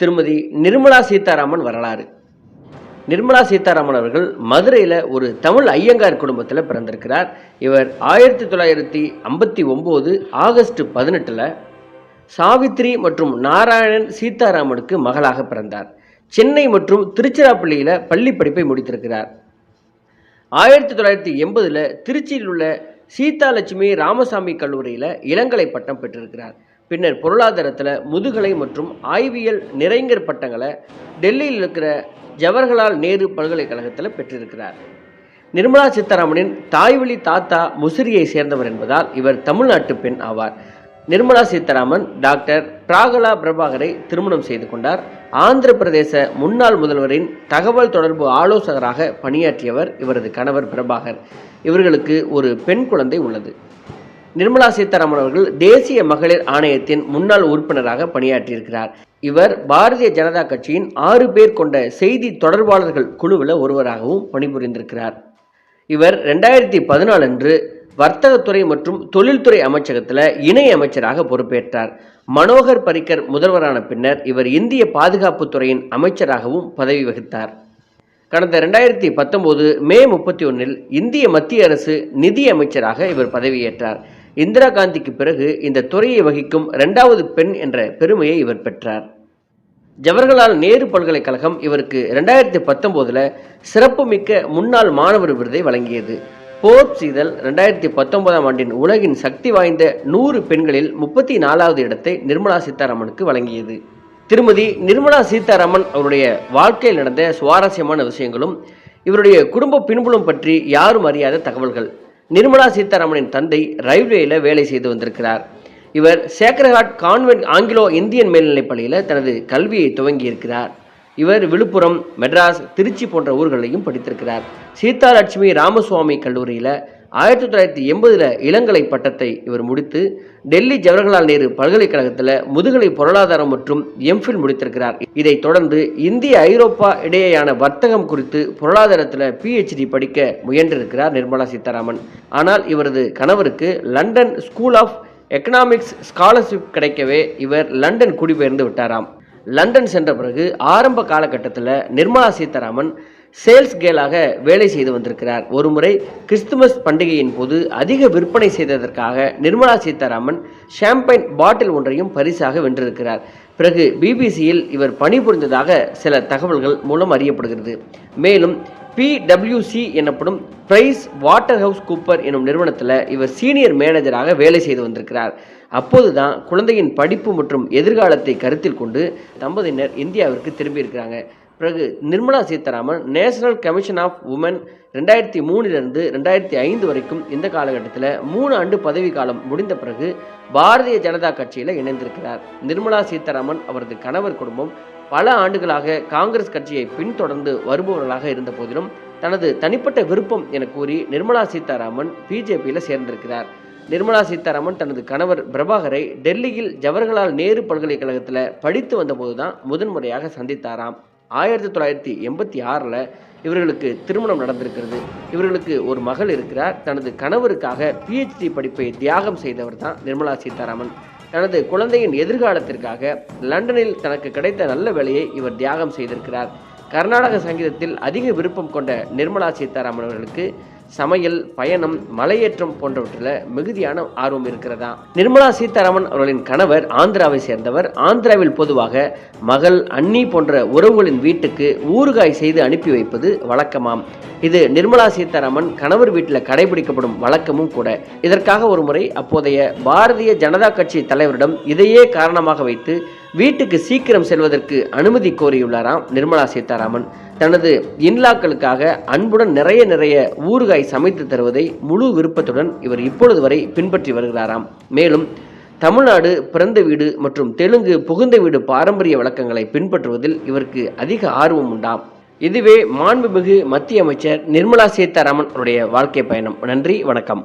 திருமதி நிர்மலா சீதாராமன் வரலாறு. நிர்மலா சீதாராமன் அவர்கள் மதுரையில் ஒரு தமிழ் ஐயங்கார் குடும்பத்தில் பிறந்திருக்கிறார். இவர் ஆயிரத்தி தொள்ளாயிரத்தி ஐம்பத்தி ஒம்பது ஆகஸ்ட் பதினெட்டில் சாவித்ரி மற்றும் நாராயணன் சீதாராமனுக்கு மகளாக பிறந்தார். சென்னை மற்றும் திருச்சிராப்பள்ளியில் பள்ளி படிப்பை முடித்திருக்கிறார். ஆயிரத்தி தொள்ளாயிரத்தி எண்பதில் திருச்சியில் உள்ள சீதாலட்சுமி ராமசாமி கல்லூரியில் இளங்கலை பட்டம் பெற்றிருக்கிறார். பின்னர் பொருளாதாரத்தில் முதுகலை மற்றும் ஆய்வியல் நிறைஞர் பட்டங்களை டெல்லியில் இருக்கிற ஜவஹர்லால் நேரு பல்கலைக்கழகத்தில் பெற்றிருக்கிறார். நிர்மலா சீதாராமனின் தாய்வழி தாத்தா முசிறியை சேர்ந்தவர் என்பதால் இவர் தமிழ்நாட்டு பெண் ஆவார். நிர்மலா சீதாராமன் டாக்டர் பிராகலா பிரபாகரை திருமணம் செய்து கொண்டார். ஆந்திர பிரதேச முன்னாள் முதல்வரின் தகவல் தொடர்பு ஆலோசகராக பணியாற்றியவர் இவரது கணவர் பிரபாகர். இவர்களுக்கு ஒரு பெண் குழந்தை உள்ளது. நிர்மலா சீதாராமன் அவர்கள் தேசிய மகளிர் ஆணையத்தின் முன்னாள் உறுப்பினராக பணியாற்றியிருக்கிறார். இவர் பாரதிய ஜனதா கட்சியின் ஆறு பேர் கொண்ட செய்தி தொடர்பாளர்கள் குழுவில் ஒருவராகவும் பணிபுரிந்திருக்கிறார். இவர் ரெண்டாயிரத்தி பதினாலு அன்று வர்த்தகத்துறை மற்றும் தொழில்துறை அமைச்சகத்தில் இணை அமைச்சராக பொறுப்பேற்றார். மனோகர் பரிக்கர் முதல்வரான பின்னர் இவர் இந்திய பாதுகாப்பு துறையின் அமைச்சராகவும் பதவி வகித்தார். கடந்த ரெண்டாயிரத்தி பத்தொம்போது மே முப்பத்தி ஒன்றில் இந்திய மத்திய அரசு நிதி அமைச்சராக இவர் பதவியேற்றார். இந்திரா காந்திக்கு பிறகு இந்த துறையை வகிக்கும் இரண்டாவது பெண் என்ற பெருமையை இவர் பெற்றார். ஜவஹர்லால் நேரு பல்கலைக்கழகம் இவருக்கு ரெண்டாயிரத்தி பத்தொம்போதில் சிறப்புமிக்க முன்னாள் மாணவர் விருதை வழங்கியது. போர்ப்ஸ் இதழ் ரெண்டாயிரத்தி பத்தொன்பதாம் ஆண்டின் உலகின் சக்தி வாய்ந்த நூறு பெண்களில் முப்பத்தி நாலாவது இடத்தை நிர்மலா சீதாராமனுக்கு வழங்கியது. திருமதி நிர்மலா சீதாராமன் அவருடைய வாழ்க்கையில் நடந்த சுவாரஸ்யமான விஷயங்களும் இவருடைய குடும்ப பின்புலம் பற்றி யாரும் அறியாத தகவல்கள். நிர்மலா சீதாராமனின் தந்தை ரயில்வேயில் வேலை செய்து வந்திருக்கிறார். இவர் சேக்கரஹாட் கான்வென்ட் ஆங்கிலோ இந்தியன் மேல்நிலைப் பள்ளியில் தனது கல்வியை துவங்கியிருக்கிறார். இவர் விழுப்புரம் மெட்ராஸ் திருச்சி போன்ற ஊர்களையும் படித்திருக்கிறார். சீதாலட்சுமி ராமசுவாமி கல்லூரியில் ஆயிரத்தி தொள்ளாயிரத்தி எண்பதில் இளங்கலை பட்டத்தை இவர் முடித்து டெல்லி ஜவஹர்லால் நேரு பல்கலைக்கழகத்தில் முதுகலை பொருளாதாரம் மற்றும் எம்ஃபில் முடித்திருக்கிறார். இதைத் தொடர்ந்து இந்திய ஐரோப்பா இடையேயான வர்த்தகம் குறித்து பொருளாதாரத்தில் பிஹெச்டி படிக்க முயன்றிருக்கிறார் நிர்மலா சீதாராமன். ஆனால் இவரது கணவருக்கு London School of Economics scholarship கிடைக்கவே இவர் லண்டன் குடிபெயர்ந்து விட்டாராம். லண்டன் சென்ற பிறகு ஆரம்ப காலகட்டத்தில் நிர்மலா சீதாராமன் சேல்ஸ் கேலாக வேலை செய்து வந்திருக்கிறார். ஒருமுறை கிறிஸ்துமஸ் பண்டிகையின் போது அதிக விற்பனை செய்ததற்காக நிர்மலா சீதாராமன் ஷாம்பைன் பாட்டில் ஒன்றையும் பரிசாக வென்றிருக்கிறார். பிறகு பிபிசியில் இவர் பணிபுரிந்ததாக சில தகவல்கள் மூலம் அறியப்படுகிறது. மேலும் பிடபிள்யூசி எனப்படும் பிரைஸ் வாட்டர் ஹவுஸ் கூப்பர் எனும் நிறுவனத்தில் இவர் சீனியர் மேனேஜராக வேலை செய்து வந்திருக்கிறார். அப்போதுதான் குழந்தையின் படிப்பு மற்றும் எதிர்காலத்தை கருத்தில் கொண்டு தம்பதியினர் இந்தியாவிற்கு திரும்பியிருக்கிறாங்க. பிறகு Nirmala Sitharaman National Commission of women ரெண்டாயிரத்தி மூணிலிருந்து ரெண்டாயிரத்தி ஐந்து வரைக்கும் இந்த காலகட்டத்தில் மூணு ஆண்டு பதவி காலம் முடிந்த பிறகு பாரதிய ஜனதா கட்சியில் இணைந்திருக்கிறார். நிர்மலா சீதாராமன் அவரது கணவர் குடும்பம் பல ஆண்டுகளாக காங்கிரஸ் கட்சியை பின்தொடர்ந்து வருபவர்களாக இருந்த போதிலும் தனது தனிப்பட்ட விருப்பம் என கூறி நிர்மலா சீதாராமன் பிஜேபியில் சேர்ந்திருக்கிறார். நிர்மலா சீதாராமன் தனது கணவர் பிரபாகரை டெல்லியில் ஜவஹர்லால் நேரு பல்கலைக்கழகத்தில் படித்து வந்தபோது தான் முதன்முறையாக சந்தித்தாராம். ஆயிரத்தி தொள்ளாயிரத்தி எண்பத்தி ஆறில் இவர்களுக்கு திருமணம் நடந்திருக்கிறது. இவர்களுக்கு ஒரு மகள் இருக்கிறார். தனது கணவருக்காக பிஹெச்டி படிப்பை தியாகம் செய்தவர் தான் நிர்மலா சீதாராமன். தனது குழந்தையின் எதிர்காலத்திற்காக லண்டனில் தனக்கு கிடைத்த நல்ல வேலையை இவர் தியாகம் செய்திருக்கிறார். கர்நாடக சங்கீதத்தில் அதிக விருப்பம் கொண்ட நிர்மலா சீதாராமன் அவர்களுக்கு சமையல் பயணம் மலையேற்றம் போன்றவற்றில் மிகுதியான ஆர்வம் இருக்கிறதா? நிர்மலா சீதாராமன் அவர்களின் கணவர் ஆந்திராவை சேர்ந்தவர். ஆந்திராவில் பொதுவாக மகள் அண்ணி போன்ற உறவுகளின் வீட்டுக்கு ஊறுகாய் செய்து அனுப்பி வைப்பது வழக்கமாம். இது நிர்மலா சீதாராமன் கணவர் வீட்டில் கடைபிடிக்கப்படும் வழக்கமும் கூட. இதற்காக ஒரு முறை அப்போதைய பாரதிய ஜனதா கட்சி தலைவரிடம் இதையே காரணமாக வைத்து வீட்டுக்கு சீக்கிரம் செல்வதற்கு அனுமதி கோரியுள்ளாராம் நிர்மலா சீதாராமன். தனது இன்லாக்களுக்காக அன்புடன் நிறைய நிறைய ஊறுகாய் சமைத்து தருவதை முழு விருப்பத்துடன் இவர் இப்பொழுது வரை பின்பற்றி வருகிறாராம். மேலும் தமிழ்நாடு பிறந்த வீடு மற்றும் தெலுங்கு புகுந்த வீடு பாரம்பரிய வழக்கங்களை பின்பற்றுவதில் இவருக்கு அதிக ஆர்வம் உண்டாம். இதுவே மாண்புமிகு மத்திய அமைச்சர் நிர்மலா சீதாராமன் அவருடைய வாழ்க்கை பயணம். நன்றி வணக்கம்.